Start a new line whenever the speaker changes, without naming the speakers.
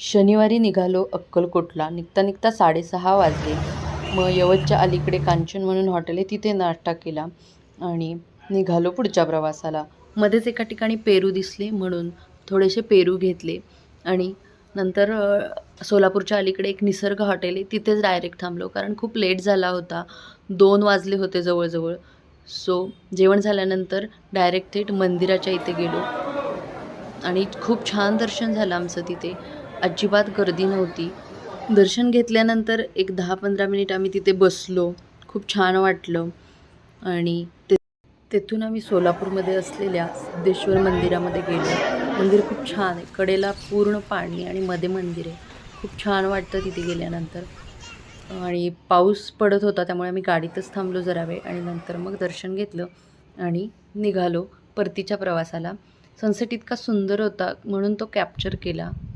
शनिवारी निघालो अक्कलकोटला. निघता निघता साडेसहा वाजले. मग यवतच्या अलीकडे कांचन म्हणून हॉटेल आहे तिथे नाश्ता केला आणि निघालो पुढच्या प्रवासाला. मध्येच एका ठिकाणी पेरू दिसले म्हणून थोडेसे पेरू घेतले आणि नंतर सोलापूरच्या अलीकडे एक निसर्ग हॉटेल आहे तिथेच डायरेक्ट थांबलो. कारण खूप लेट झाला होता. दोन वाजले होते जवळजवळ. सो जेवण झाल्यानंतर डायरेक्ट थेट मंदिराच्या इथे गेलो. आणि खूप छान दर्शन झालं आमचं तिथे. अजिबात गर्दी नव्हती. दर्शन घेतल्यानंतर एक दहा पंधरा मिनिट आम्ही तिथे बसलो. खूप छान वाटलं. आणि ते तेथून आम्ही सोलापूरमध्ये असलेल्या सिद्धेश्वर मंदिरामध्ये गेलो. मंदिर खूप छान आहे. कडेला पूर्ण पाणी आणि मध्ये मंदिर आहे. खूप छान वाटतं तिथे गेल्यानंतर. आणि पाऊस पडत होता त्यामुळे आम्ही गाडीतच थांबलो जरा वेळ आणि नंतर मग दर्शन घेतलं आणि निघालो परतीच्या प्रवासाला. सनसेट इतका सुंदर होता म्हणून तो कॅप्चर केला.